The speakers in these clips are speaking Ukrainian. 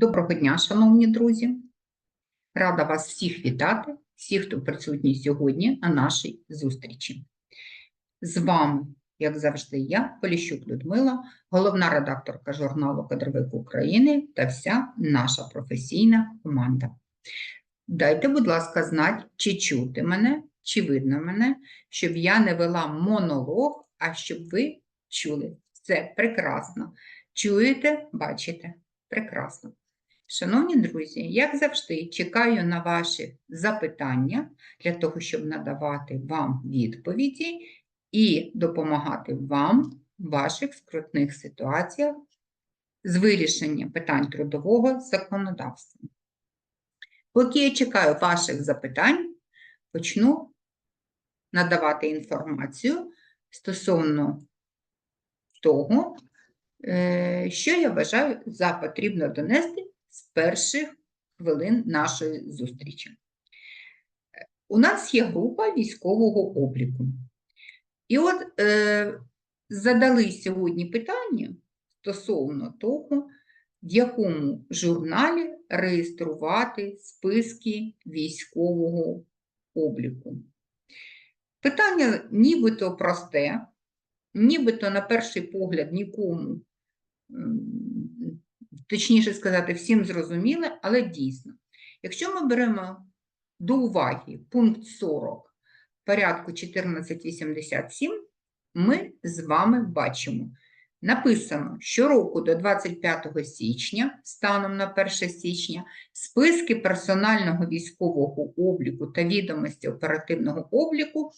Доброго дня, шановні друзі! Рада вас всіх вітати, всіх, хто присутній сьогодні на нашій зустрічі. З вами, як завжди, я, Поліщук Людмила, головна редакторка журналу Кадровик України та вся наша професійна команда. Дайте, будь ласка, знати, чи чути мене, чи видно мене, щоб я не вела монолог, а щоб ви чули. Це прекрасно. Чуєте, бачите? Прекрасно. Шановні друзі, як завжди, чекаю на ваші запитання для того, щоб надавати вам відповіді і допомагати вам в ваших скрутних ситуаціях з вирішенням питань трудового законодавства. Поки я чекаю ваших запитань, почну надавати інформацію стосовно того, е, що я вважаю за потрібно донести з перших хвилин нашої зустрічі. У нас є група військового обліку. І от е, задали сьогодні питання стосовно того, в якому журналі реєструвати списки військового обліку. Питання нібито просте, нібито на перший погляд нікому, точніше сказати, всім зрозуміле, але дійсно. Якщо ми беремо до уваги пункт 40 порядку 1487, ми з вами бачимо, написано, щороку до 25 січня, станом на 1 січня, списки персонального військового обліку та відомості оперативного обліку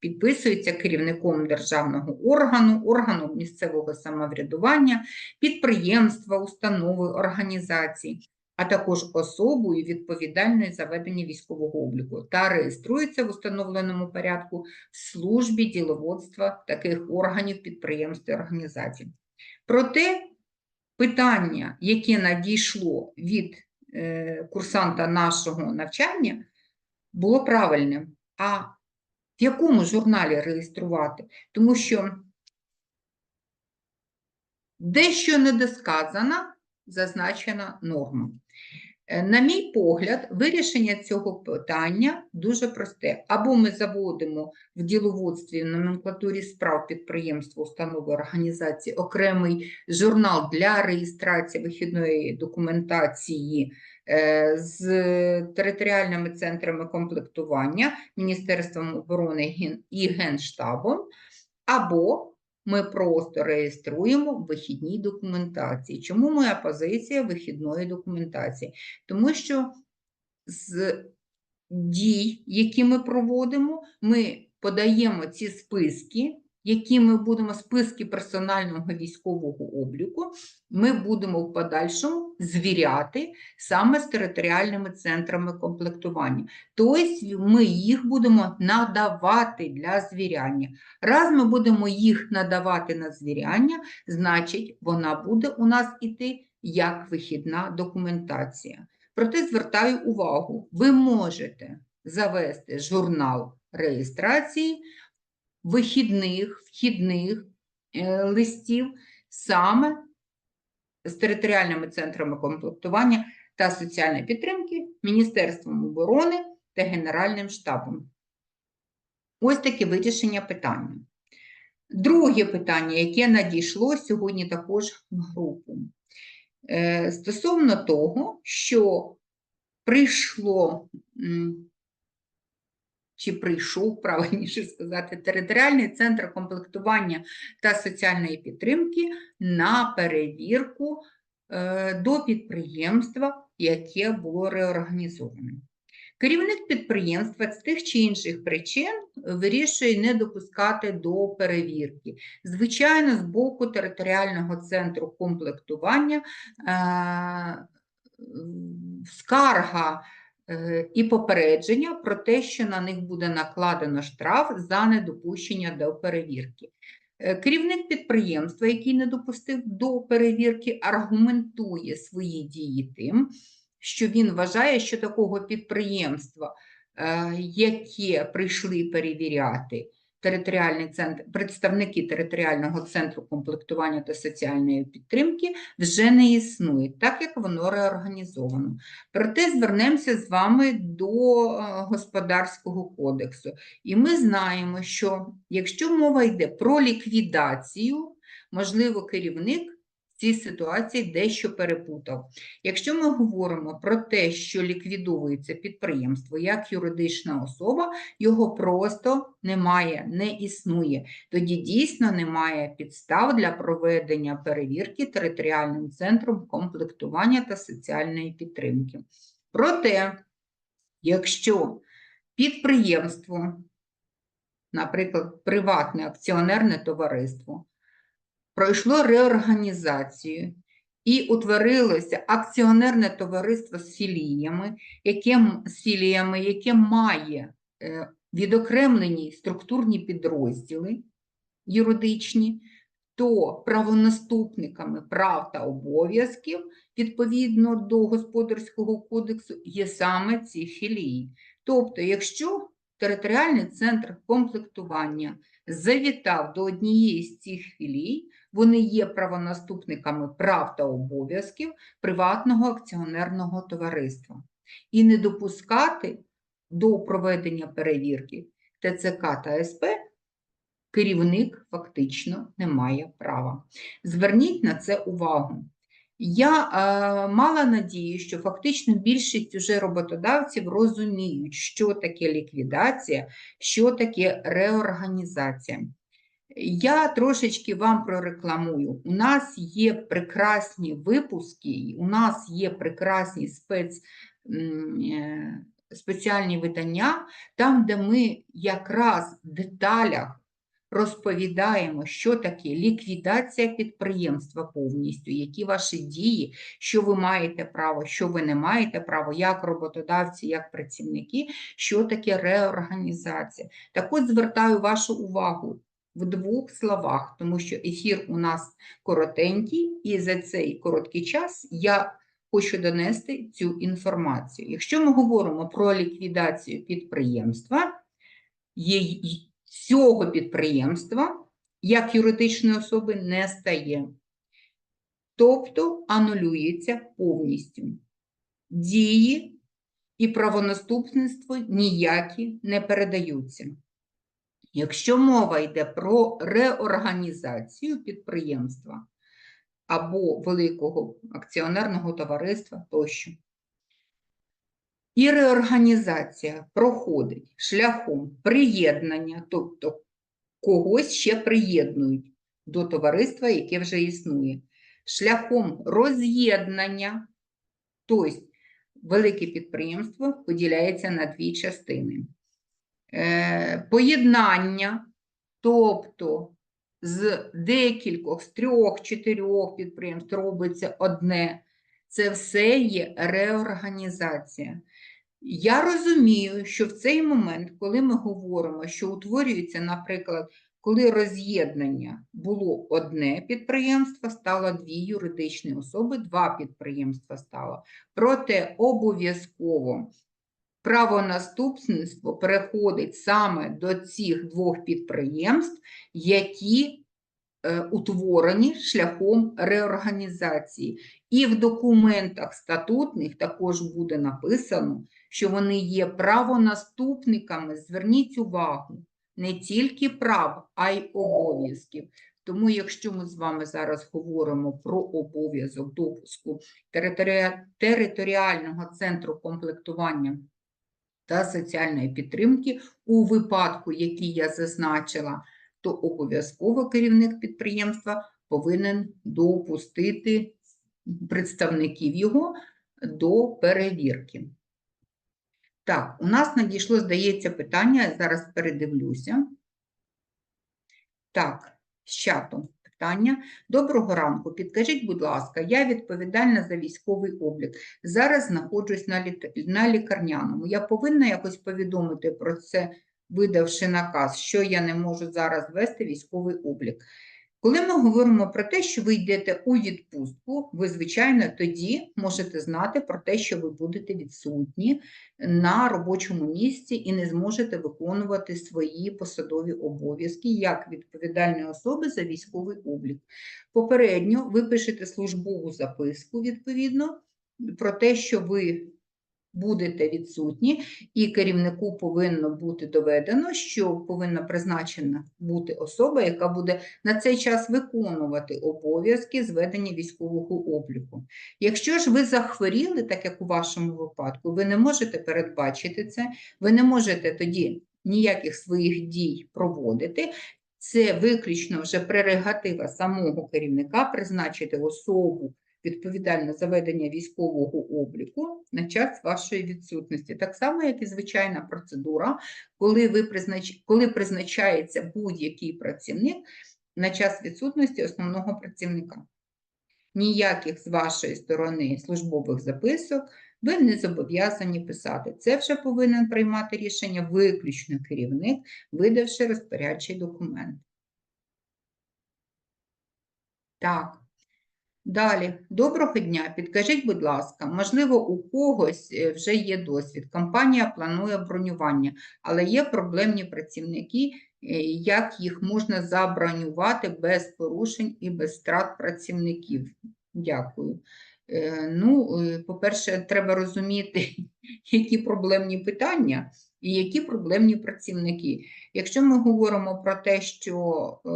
підписуються керівником державного органу, органу місцевого самоврядування, підприємства, установи, організації, а також особою відповідальною за ведення військового обліку та реєструється в установленому порядку в службі діловодства таких органів, підприємств і організацій. Проте питання, яке надійшло від е, курсанта нашого навчання, було правильним. А в якому журналі реєструвати? Тому що дещо недосказана зазначена норма. Е, На мій погляд, вирішення цього питання дуже просте. Або ми заводимо в діловодстві в номенклатурі справ підприємства, установи організації окремий журнал для реєстрації вихідної документації з територіальними центрами комплектування, Міністерством оборони і Генштабом, або ми просто реєструємо в вихідній документації. Чому моя позиція вихідної документації? Тому що з дій, які ми проводимо, ми подаємо ці списки, які ми будемо, списки персонального військового обліку, ми будемо в подальшому звіряти саме з територіальними центрами комплектування. Тобто ми їх будемо надавати для звіряння. Раз ми будемо їх надавати на звіряння, значить вона буде у нас іти як вихідна документація. Проте звертаю увагу, ви можете завести журнал реєстрації вихідних, вхідних е, листів саме з територіальними центрами комплектування та соціальної підтримки, Міністерством оборони та Генеральним штабом. Ось таке вирішення питання. Друге питання, яке надійшло сьогодні також в групу. Е, Стосовно того, що прийшло, чи прийшов, правильніше сказати, територіальний центр комплектування та соціальної підтримки на перевірку е, до підприємства, яке було реорганізоване. Керівник підприємства з тих чи інших причин вирішує не допускати до перевірки. Звичайно, з боку територіального центру комплектування е, скарга і попередження про те, що на них буде накладено штраф за недопущення до перевірки. Е, Керівник підприємства, який не допустив до перевірки, аргументує свої дії тим, що він вважає, що такого підприємства, е, яке прийшли перевіряти, територіальний центр, представники територіального центру комплектування та соціальної підтримки вже не існують, так як воно реорганізовано. Проте звернемося з вами до е, господарського кодексу. І ми знаємо, що якщо мова йде про ліквідацію, можливо, керівник цій ситуації дещо перепутав. Якщо ми говоримо про те, що ліквідовується підприємство як юридична особа, його просто немає, не існує. Тоді дійсно немає підстав для проведення перевірки територіальним центром комплектування та соціальної підтримки. Проте, якщо підприємство, наприклад, приватне акціонерне товариство, пройшло реорганізацію і утворилося акціонерне товариство з філіями, яке, з філіями, яке має е, відокремлені структурні підрозділи юридичні, то правонаступниками прав та обов'язків відповідно до Господарського кодексу є саме ці філії. Тобто, якщо територіальний центр комплектування завітав до однієї з цих філій, вони є правонаступниками прав та обов'язків приватного акціонерного товариства. І не допускати до проведення перевірки ТЦК та СП керівник фактично не має права. Зверніть на це увагу. Я е, мала надію, що фактично більшість уже роботодавців розуміють, що таке ліквідація, що таке реорганізація. Я трошечки вам прорекламую. У нас є прекрасні випуски, у нас є прекрасні спец, е, спеціальні видання, там, де ми якраз в деталях розповідаємо, що таке ліквідація підприємства повністю, які ваші дії, що ви маєте право, що ви не маєте право, як роботодавці, як працівники, що таке реорганізація. Так от звертаю вашу увагу в двох словах, тому що ефір у нас коротенький, і за цей короткий час я хочу донести цю інформацію. Якщо ми говоримо про ліквідацію підприємства, цього підприємства як юридичної особи не стає. Тобто анулюється повністю. Дії і правонаступництво ніякі не передаються. Якщо мова йде про реорганізацію підприємства або великого акціонерного товариства тощо, і реорганізація проходить шляхом приєднання, тобто когось ще приєднують до товариства, яке вже існує, шляхом роз'єднання, тобто велике підприємство поділяється на дві частини. Е, Поєднання, тобто з декількох, з трьох, чотирьох підприємств робиться одне. Це все є реорганізація. Я розумію, що в цей момент, коли ми говоримо, що утворюється, наприклад, коли роз'єднання було одне підприємство, стало дві юридичні особи, два підприємства стало. Проте обов'язково правонаступництво переходить саме до цих двох підприємств, які е, утворені шляхом реорганізації. І в документах статутних також буде написано, що вони є правонаступниками. Зверніть увагу, не тільки прав, а й обов'язків. Тому, якщо ми з вами зараз говоримо про обов'язок допуску територіа- територіального центру комплектування та соціальної підтримки у випадку, який я зазначила, то обов'язково керівник підприємства повинен допустити представників його до перевірки. Так, у нас надійшло, здається, питання, я зараз передивлюся. Так, з чату питання. Доброго ранку. Підкажіть, будь ласка, я відповідальна за військовий облік. Зараз знаходжусь на, лі... на лікарняному. Я повинна якось повідомити про це, видавши наказ, що я не можу зараз вести військовий облік. Коли ми говоримо про те, що ви йдете у відпустку, ви, звичайно, тоді можете знати про те, що ви будете відсутні на робочому місці і не зможете виконувати свої посадові обов'язки як відповідальної особи за військовий облік. Попередньо ви пишете службову записку, відповідно, про те, що ви будете відсутні, і керівнику повинно бути доведено, що повинна призначена бути особа, яка буде на цей час виконувати обов'язки з ведення військового обліку. Якщо ж ви захворіли, так як у вашому випадку, ви не можете передбачити це, ви не можете тоді ніяких своїх дій проводити. Це виключно вже прерогатива самого керівника призначити особу відповідальну за ведення військового обліку на час вашої відсутності. Так само, як і звичайна процедура, коли, ви признач... коли призначається будь-який працівник на час відсутності основного працівника. Ніяких з вашої сторони службових записок ви не зобов'язані писати. Це вже повинен приймати рішення виключно керівник, видавши розпорядчий документ. Так. Далі, доброго дня. Підкажіть, будь ласка, можливо, у когось е, вже є досвід. Компанія планує бронювання, але є проблемні працівники, е, як їх можна забронювати без порушень і без страт працівників. Дякую. Е, Ну, по-перше, треба розуміти, які проблемні питання і які проблемні працівники. Якщо ми говоримо про те, що е,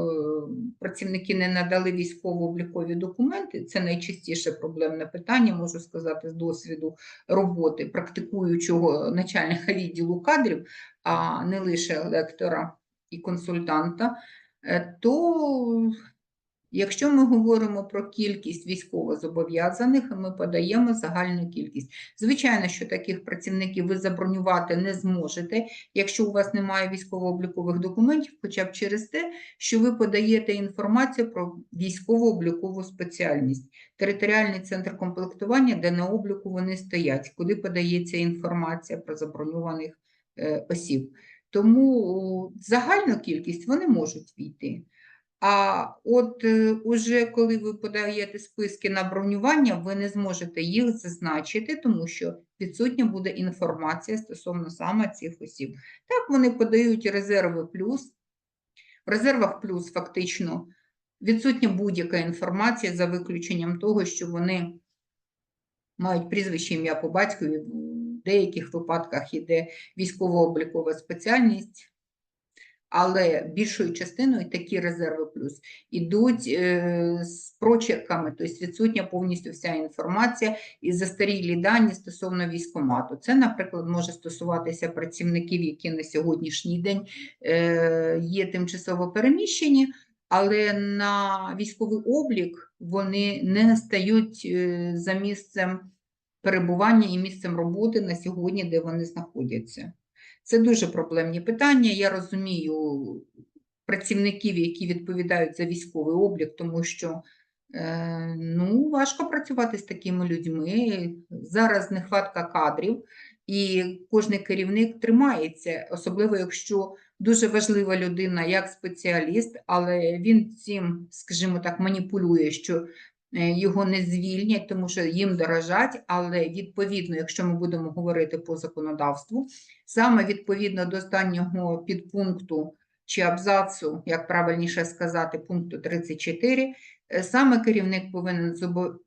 працівники не надали військово-облікові документи, це найчастіше проблемне питання, можу сказати, з досвіду роботи практикуючого начальника відділу кадрів, а не лише лектора і консультанта, е, то Якщо ми говоримо про кількість військовозобов'язаних, ми подаємо загальну кількість. Звичайно, що таких працівників ви забронювати не зможете, якщо у вас немає військово-облікових документів, хоча б через те, що ви подаєте інформацію про військово-облікову спеціальність, територіальний центр комплектування, де на обліку вони стоять, куди подається інформація про заброньованих е, осіб. Тому загальну кількість вони можуть війти. А от е, уже коли ви подаєте списки на бронювання, ви не зможете їх зазначити, тому що відсутня буде інформація стосовно саме цих осіб. Так, вони подають резерви плюс. В резервах плюс фактично відсутня будь-яка інформація за виключенням того, що вони мають прізвище ім'я по батькові, в деяких випадках йде військово-облікова спеціальність але більшою частиною такі резерви плюс ідуть е, з прочерками, тобто відсутня повністю вся інформація і застарілі дані стосовно військомату. Це, наприклад, може стосуватися працівників, які на сьогоднішній день е, є тимчасово переміщені. Але на військовий облік вони не стають е, за місцем перебування і місцем роботи на сьогодні, де вони знаходяться. Це дуже проблемні питання. Я розумію працівників, які відповідають за військовий облік, тому що е, ну, важко працювати з такими людьми. Зараз нехватка кадрів, і кожен керівник тримається, особливо якщо дуже важлива людина як спеціаліст, але він цим, скажімо так, маніпулює, що його не звільнять, тому що їм дорожать, але відповідно, якщо ми будемо говорити по законодавству, саме відповідно до останнього підпункту чи абзацу, як правильніше сказати, пункту 34, е, саме керівник повинен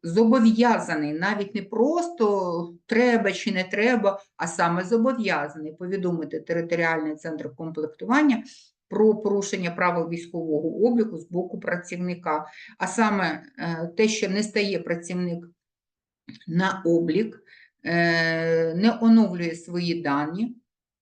зобов'язаний, навіть не просто треба чи не треба, а саме зобов'язаний повідомити територіальний центр комплектування про порушення правил військового обліку з боку працівника, а саме е, те, що не стає працівник на облік, е, не оновлює свої дані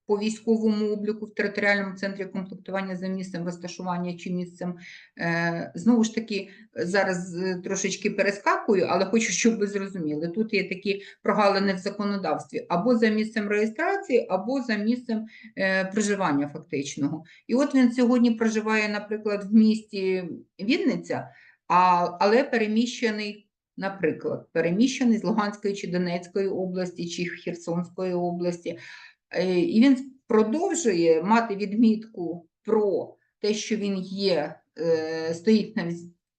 по військовому обліку в територіальному центрі комплектування за місцем розташування чи місцем. Е, знову ж таки, зараз е, трошечки перескакую, але хочу, щоб ви зрозуміли. Тут є такі прогалини в законодавстві або за місцем реєстрації, або за місцем е, проживання фактичного. І от він сьогодні проживає, наприклад, в місті Вінниця, але переміщений. Наприклад, переміщений з Луганської чи Донецької області, чи Херсонської області, і він продовжує мати відмітку про те, що він є е, стоїть на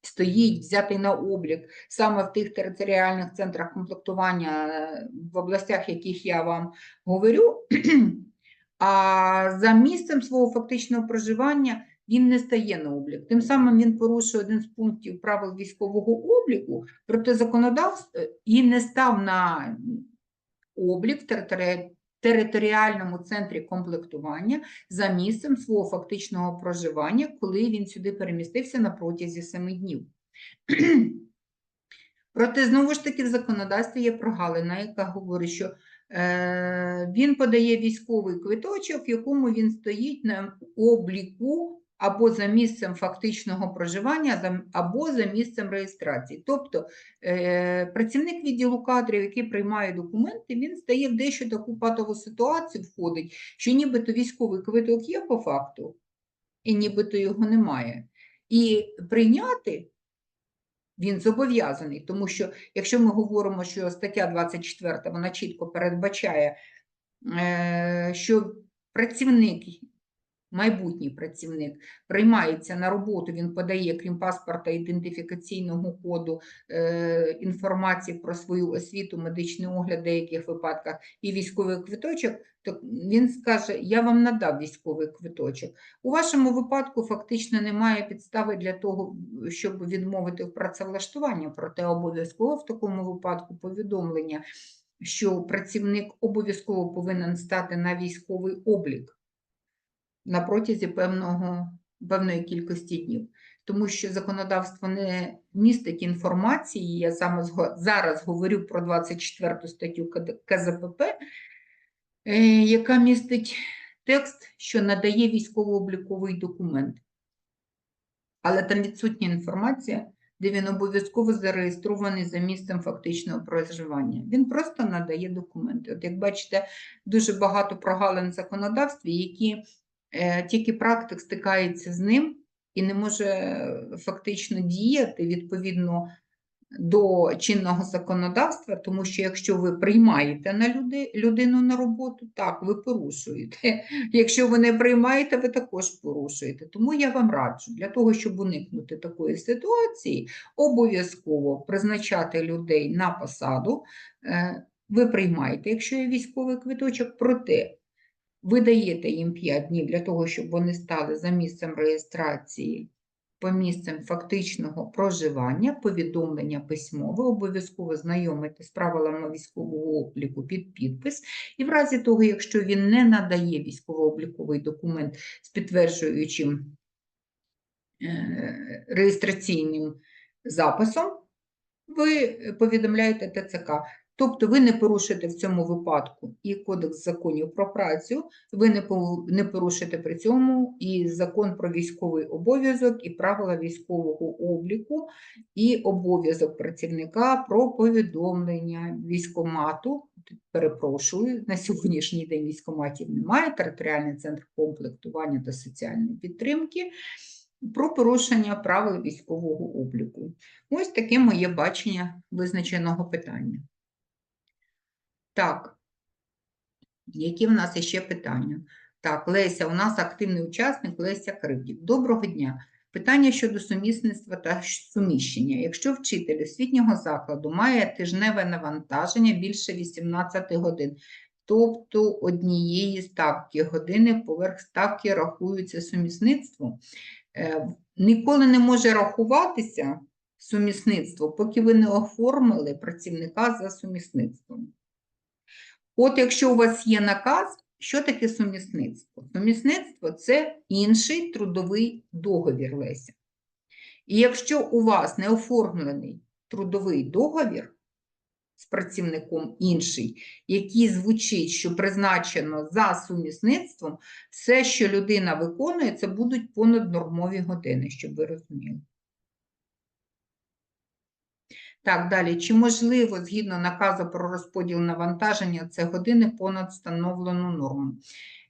стоїть взятий на облік саме в тих територіальних центрах комплектування е, в областях, яких я вам говорю, а за місцем свого фактичного проживання він не стає на облік. Тим самим він порушує один з пунктів правил військового обліку, проте законодавство і не став на облік в територі- територіальному центрі комплектування за місцем свого фактичного проживання, коли він сюди перемістився на протязі семи днів. Проте, знову ж таки, в законодавстві є прогалина, яка говорить, що е, він подає військовий квиточок, в якому він стоїть на обліку або за місцем фактичного проживання, або за місцем реєстрації. Тобто е, працівник відділу кадрів, який приймає документи, він стає в дещо таку патову ситуацію, входить, що нібито військовий квиток є по факту, і нібито його немає. І прийняти він зобов'язаний, тому що якщо ми говоримо, що стаття 24 вона чітко передбачає, е, що працівник, майбутній працівник приймається на роботу, він подає, крім паспорта, ідентифікаційного коду, е, інформації про свою освіту, медичний огляд в деяких випадках і військовий квиточок, то він скаже: Я вам надав військовий квиточок. У вашому випадку фактично немає підстави для того, щоб відмовити в працевлаштуванні, проте обов'язково в такому випадку повідомлення, що працівник обов'язково повинен стати на військовий облік на протязі певного, певної кількості днів. Тому що законодавство не містить інформації, я саме зараз говорю про 24 статтю КЗПП, е, яка містить текст, що надає військово-обліковий документ. Але там відсутня інформація, де він обов'язково зареєстрований за місцем фактичного проживання. Він просто надає документи. От як бачите, дуже багато прогалин в законодавстві, які тільки практик стикається з ним і не може е, фактично діяти відповідно до чинного законодавства, тому що якщо ви приймаєте на люди, людину на роботу, так, ви порушуєте. Якщо ви не приймаєте, ви також порушуєте. Тому я вам раджу, для того, щоб уникнути такої ситуації, обов'язково призначати людей на посаду. Е, Ви приймаєте, якщо є військовий квиточок, проте ви даєте їм 5 днів для того, щоб вони стали за місцем реєстрації по місцям фактичного проживання, повідомлення письмове, обов'язково знайомити з правилами військового обліку під підпис. І в разі того, якщо він не надає військово-обліковий документ з підтверджуючим е, реєстраційним записом, ви повідомляєте ТЦК. Тобто ви не порушите в цьому випадку і Кодекс законів про працю, ви не порушите при цьому і закон про військовий обов'язок, і правила військового обліку, і обов'язок працівника про повідомлення військомату. Перепрошую, на сьогоднішній день військоматів немає, територіальний центр комплектування та соціальної підтримки. Про порушення правил військового обліку. Ось таке моє бачення визначеного питання. Так, які в нас ще питання? Так, Леся, у нас активний учасник Леся Кривдік. Доброго дня. Питання щодо сумісництва та суміщення. Якщо вчитель освітнього закладу має тижневе навантаження більше 18 годин, тобто однієї ставки години поверх ставки рахується сумісництво, е, ніколи не може рахуватися сумісництво, поки ви не оформили працівника за сумісництвом. От якщо у вас є наказ, що таке сумісництво? Сумісництво це інший трудовий договір Леся. І якщо у вас не оформлений трудовий договір з працівником інший, який звучить, що призначено за сумісництвом, все, що людина виконує, це будуть понаднормові години, щоб ви розуміли. Так, далі. Чи можливо, згідно наказу про розподіл навантаження, це години понад встановлену норму?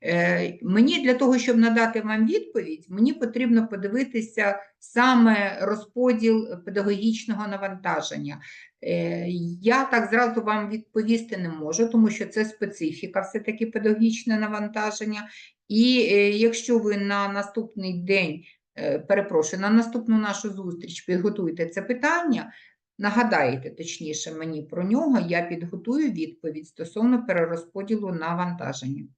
Е, мені для того, щоб надати вам відповідь, мені потрібно подивитися саме розподіл педагогічного навантаження. Е, я так зразу вам відповісти не можу, тому що це специфіка, все-таки педагогічне навантаження. І е, якщо ви на наступний день е, перепрошую, на наступну нашу зустріч підготуйте це питання, нагадаєте точніше мені про нього, я підготую відповідь стосовно перерозподілу навантаження.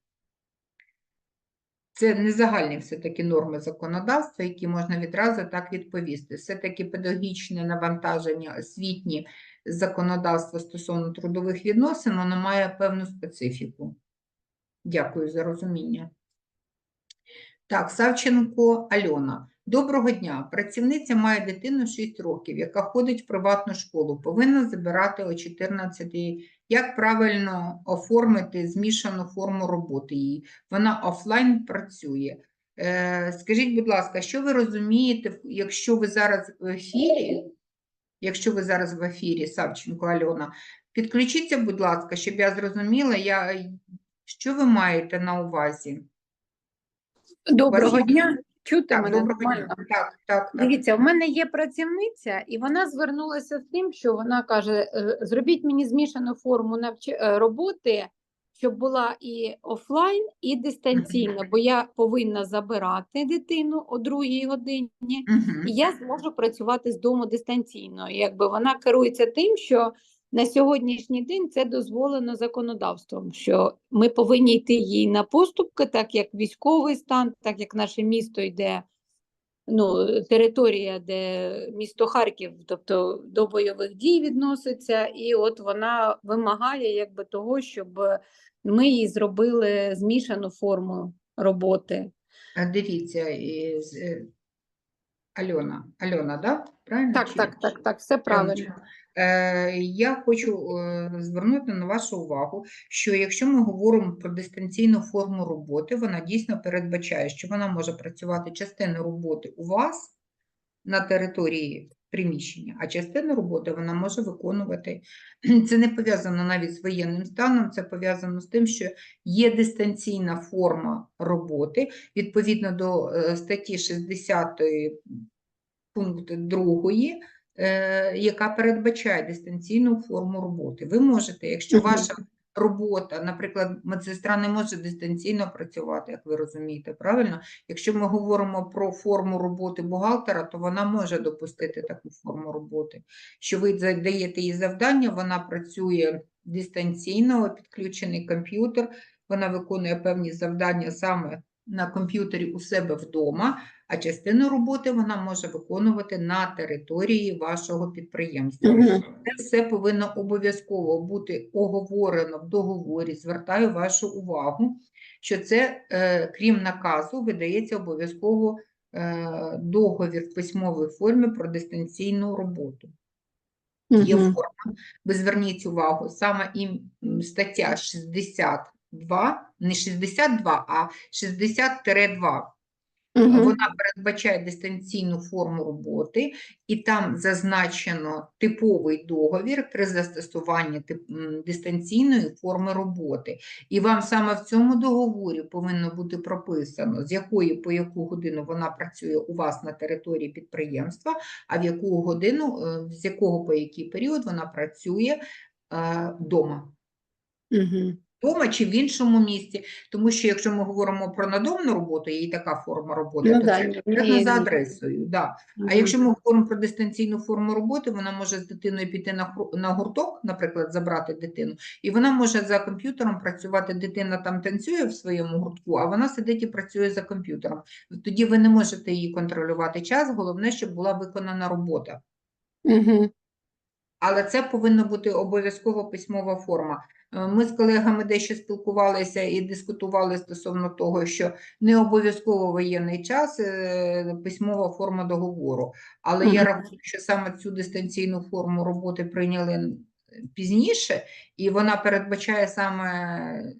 Це не загальні все-таки норми законодавства, які можна відразу так відповісти. Все-таки педагогічне навантаження, освітні законодавство стосовно трудових відносин, воно має певну специфіку. Дякую за розуміння. Так, Савченко Альона. Доброго дня. Працівниця має дитину 6 років, яка ходить в приватну школу, повинна забирати о 14 Як правильно оформити змішану форму роботи її? Вона офлайн працює. Е, скажіть, будь ласка, що ви розумієте, якщо ви зараз в ефірі, якщо ви зараз в ефірі, Савченко Альона, підключіться, будь ласка, щоб я зрозуміла, я, що ви маєте на увазі? Доброго Ваші- дня. Чути Так, мене нормально? Так, так, так. Дивіться, в мене є працівниця, і вона звернулася з тим, що вона каже: «Е, зробіть мені змішану форму навч... е, роботи, щоб була і офлайн, і дистанційна, бо я повинна забирати дитину о другій годині, і я зможу працювати з дому дистанційно. І Якби вона керується тим, що на сьогоднішній день це дозволено законодавством, що ми повинні йти їй на поступки, так як військовий стан, так як наше місто йде. Ну, територія, де місто Харків, тобто до бойових дій відноситься, і от вона вимагає якби того, щоб ми їй зробили змішану форму роботи. А Дивіться, і е, Альона, Альона, да? Правильно? Так, чи- так, так, так, все правильно. Е, Я хочу е, звернути на вашу увагу, що якщо ми говоримо про дистанційну форму роботи, вона дійсно передбачає, що вона може працювати частину роботи у вас на території приміщення, а частину роботи вона може виконувати. Це не пов'язано навіть з воєнним станом, це пов'язано з тим, що є дистанційна форма роботи відповідно до е, статті 60 пункту 2 е, яка передбачає дистанційну форму роботи. Ви можете, якщо ваша робота, наприклад, медсестра не може дистанційно працювати, як ви розумієте, правильно? Якщо ми говоримо про форму роботи бухгалтера, то вона може допустити таку форму роботи, що ви за- даєте їй завдання, вона працює дистанційно, підключений комп'ютер, вона виконує певні завдання саме на комп'ютері у себе вдома, а частину роботи вона може виконувати на території вашого підприємства. Це все повинно обов'язково бути оговорено в договорі. Звертаю вашу увагу, що це, е, крім наказу, видається обов'язково е, договір в письмовій формі про дистанційну роботу. Є форма, ви зверніть увагу, саме і стаття 62, не 62, а 60-2. Мгм. Вона передбачає дистанційну форму роботи, і там зазначено типовий договір при застосуванні тип- дистанційної форми роботи. І вам саме в цьому договорі повинно бути прописано, з якої по яку годину вона працює у вас на території підприємства, а в яку годину, е, з якого по який період вона працює вдома. Мгм. Дома чи в іншому місці, тому що якщо ми говоримо про надомну роботу, є і така форма роботи, Ну то да, це конкретно за адресою. Да. А якщо ми говоримо про дистанційну форму роботи, вона може з дитиною піти на, на гурток, наприклад, забрати дитину, і вона може за комп'ютером працювати. Дитина там танцює в своєму гуртку, а вона сидить і працює за комп'ютером. Тоді ви не можете її контролювати час. Головне, щоб була виконана робота. Мгм. Але це повинна бути обов'язково письмова форма. Е, Ми з колегами дещо спілкувалися і дискутували стосовно того, що не обов'язково воєнний час е, письмова форма договору. Але я рахую, що саме цю дистанційну форму роботи прийняли пізніше, і вона передбачає саме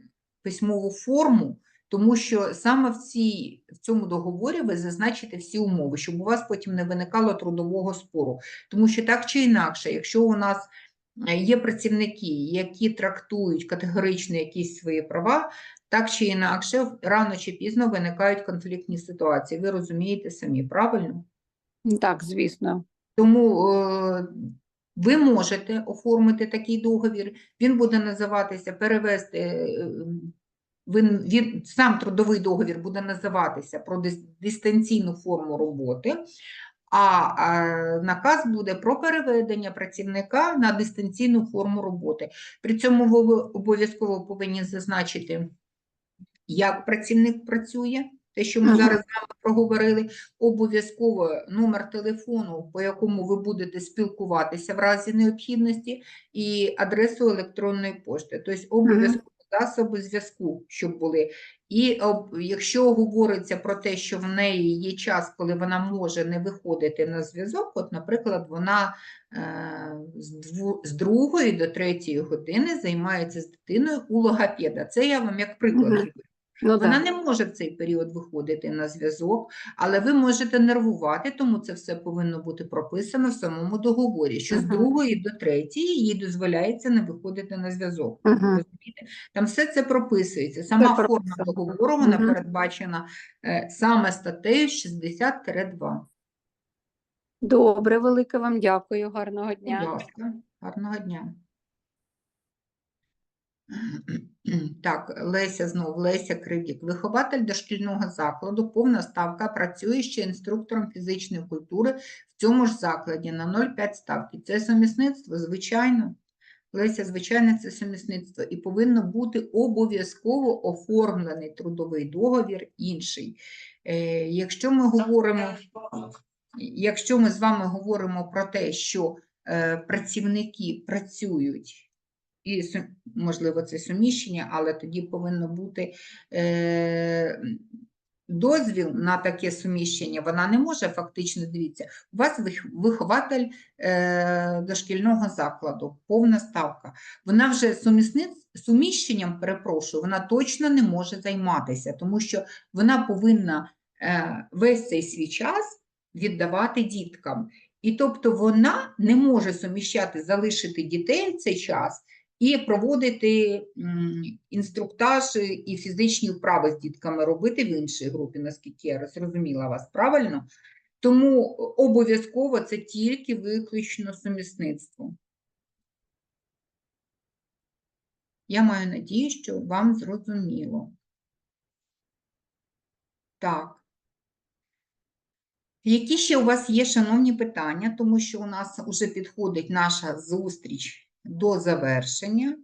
письмову форму, тому що саме в, цій, в цьому договорі ви зазначите всі умови, щоб у вас потім не виникало трудового спору. Тому що так чи інакше, якщо у нас є працівники, які трактують категорично якісь свої права, так чи інакше, рано чи пізно виникають конфліктні ситуації. Ви розумієте самі, правильно? Так, звісно. Тому е, ви можете оформити такий договір, він буде називатися перевести е, він, він, сам трудовий договір буде називатися про дистанційну форму роботи, а, наказ буде про переведення працівника на дистанційну форму роботи. При цьому ви обов'язково повинні зазначити, як працівник працює, те, що ми зараз з вами проговорили, обов'язково номер телефону, по якому ви будете спілкуватися в разі необхідності, і адресу електронної пошти. Тобто обов'язково засоби зв'язку, щоб були. І якщо говориться про те, що в неї є час, коли вона може не виходити на зв'язок, от, наприклад, вона е, з, другої до третьої години займається з дитиною у логопеда. Це я вам як приклад. Ну, Вона да. не може в цей період виходити на зв'язок, але ви можете нервувати, тому це все повинно бути прописано в самому договорі, що з другої до третьої їй дозволяється не виходити на зв'язок. Мгм. Розумієте? Там все це прописується. Сама форма прописано. договору вона Мгм. передбачена е, саме статтею 60-2. Добре, велике вам дякую. Гарного Будь дня. ласка, гарного дня. Так, Леся знов, Леся Кривік. Вихователь дошкільного закладу, повна ставка, працює ще інструктором фізичної культури в цьому ж закладі на 0,5 ставки. Це сумісництво, звичайно. Леся, звичайно, це сумісництво. І повинно бути обов'язково оформлений трудовий договір інший. Е, якщо ми говоримо, якщо ми з вами говоримо про те, що е, працівники працюють, і, можливо, це суміщення, але тоді повинно бути е, дозвіл на таке суміщення. Вона не може фактично, дивіться, у вас вихователь е, дошкільного закладу, повна ставка. Вона вже сумісниць, суміщенням, перепрошую, вона точно не може займатися, тому що вона повинна е, весь цей свій час віддавати діткам. І тобто вона не може суміщати, залишити дітей цей час і проводити інструктаж і фізичні вправи з дітками робити в іншій групі, наскільки я зрозуміла вас правильно. Тому обов'язково це тільки виключно сумісництво. Я маю надію, що вам зрозуміло. Так. Які ще у вас є, шановні питання, тому що у нас вже підходить наша зустріч до завершення.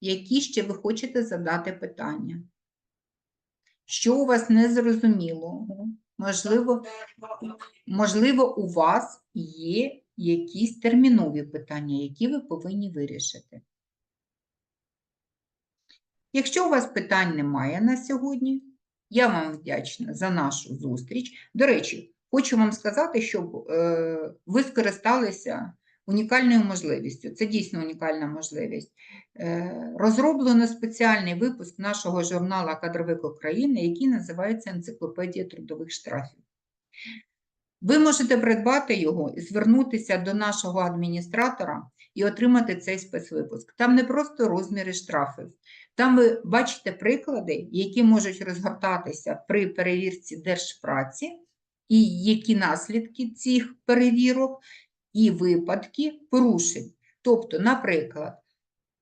Які ще ви хочете задати питання? Що у вас незрозумілого? Можливо, можливо, у вас є якісь термінові питання, які ви повинні вирішити. Якщо у вас питань немає на сьогодні, я вам вдячна за нашу зустріч. До речі, хочу вам сказати, щоб е, ви скористалися унікальною можливістю. Це дійсно унікальна можливість. Е, розроблено спеціальний випуск нашого журналу Кадровик України, який називається Енциклопедія трудових штрафів. Ви можете придбати його і звернутися до нашого адміністратора і отримати цей спецвипуск. Там не просто розміри штрафів, там ви бачите приклади, які можуть розгортатися при перевірці держпраці, і які наслідки цих перевірок, і випадки порушень. Тобто, наприклад,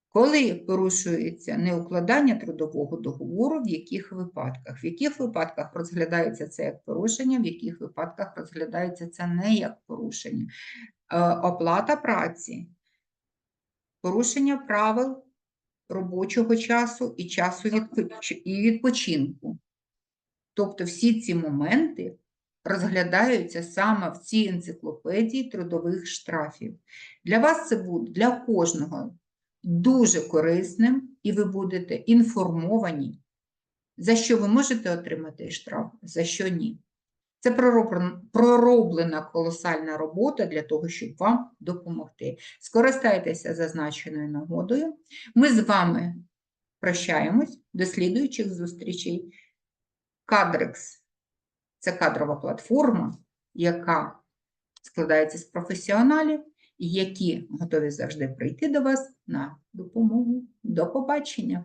коли порушується неукладання трудового договору, в яких випадках? В яких випадках розглядається це як порушення, в яких випадках розглядається це не як порушення? Е, Оплата праці, порушення правил робочого часу і часу відпочинку. Тобто всі ці моменти розглядаються саме в цій енциклопедії трудових штрафів. Для вас це буде для кожного дуже корисним, і ви будете інформовані, за що ви можете отримати штраф, за що ні. Це пророблена колосальна робота для того, щоб вам допомогти. Скористайтеся зазначеною нагодою. Ми з вами прощаємось до слідуючих зустрічей. Кадрекс це кадрова платформа, яка складається з професіоналів, які готові завжди прийти до вас на допомогу. До побачення!